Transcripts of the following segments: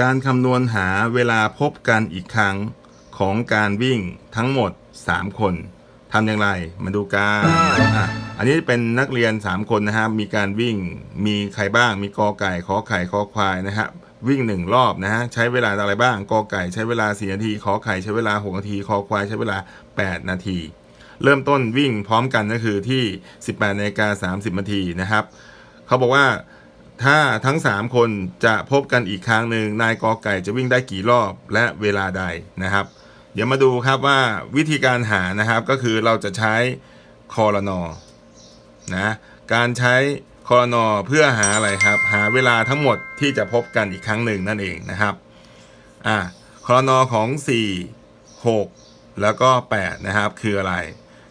การคำนวณหาเวลาพบกันอีกครั้งของการวิ่งทั้งหมด 3 คนทำอย่างไรมาดูกันอะอันนี้เป็นนักเรียน 3 คนนะครับมีการวิ่งมีใครบ้าง มีกอไก่ขอไข่ขอควายนะฮะวิ่งหนึ่งรอบนะฮะใช้เวลาอะไรบ้างกอไก่ใช้เวลา4นาทีขอไข่ใช้เวลา 6 นาทีคอควายใช้เวลา 8 นาที เริ่มต้นวิ่งพร้อมกันก็คือที่ 18นาฬิกา30นาทีนะครับเขาบอกว่า ถ้าทั้ง 3 คนจะพบกันอีกครั้งหนึ่งนายกอไก่จะวิ่งได้กี่รอบและเวลาใดนะครับ เดี๋ยวมาดูครับว่าวิธีการหานะครับก็คือเราจะใช้คอรนอนะการใช้คอรนอเพื่อหาอะไรครับ หาเวลาทั้งหมดที่จะพบกันอีกครั้งหนึ่งนั่นเองนะครับอ่าคอรนอของ 4 6 แล้วก็ 8 นะครับ คืออะไร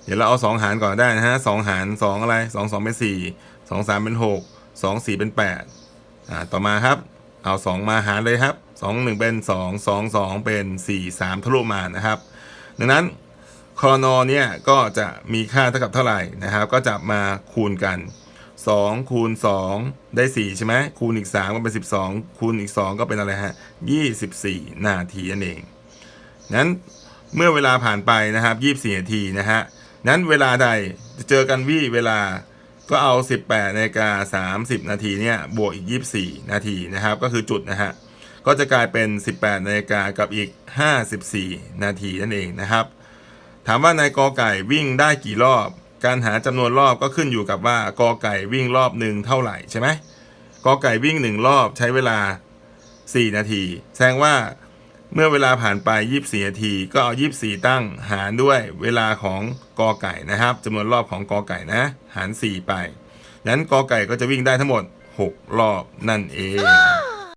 เดี๋ยวเราเอา 2 หารก่อนได้นะฮะสองหาร 2 อะไร 2 2 เป็น 4 2 3 เป็น 6 2 4เป็น8อ่าต่อมาครับเอา2มาหารเลยครับ2 1เป็น2 2 2เป็น4 3ทะลุมานะครับ ดังนั้นคอนอเนี่ยก็จะมีค่าเท่ากับเท่าไหร่นะครับ ก็จะมาคูณกัน 2 คูณ 2 ได้ 4 ใช่ไหมคูณอีก 3 ก็เป็น 12 คูณอีก 2 ก็เป็นอะไรฮะ 24 นาทีนั่นเองนั้นเมื่อเวลาผ่านไปนะครับ 24 นาทีนะฮะนั้นเวลาใดจะเจอกันวี่เวลา ก็เอา 18นาฬิกา30 นาทีเนี่ยบวกอีก 24 นาทีนะครับ ก็คือจุดนะฮะก็จะกลายเป็น 18นาฬิกากับอีก 54 นาทีนั่นเองนะครับ ถามว่านายกอไก่วิ่งได้กี่รอบ การหาจำนวนรอบก็ขึ้นอยู่กับว่ากอไก่วิ่งรอบหนึ่งเท่าไหร่ใช่ไหมกอไก่วิ่งหนึ่งรอบใช้เวลา 4 นาที แสดงว่า เมื่อเวลาผ่านไป 24 นาที ก็เอา 24 ตั้งหารด้วยเวลาของกอไก่นะครับจำนวนรอบของกอไก่นะ หาร 4 ไป นั้นกอไก่ก็จะวิ่งได้ทั้งหมด 6 รอบนั่นเอง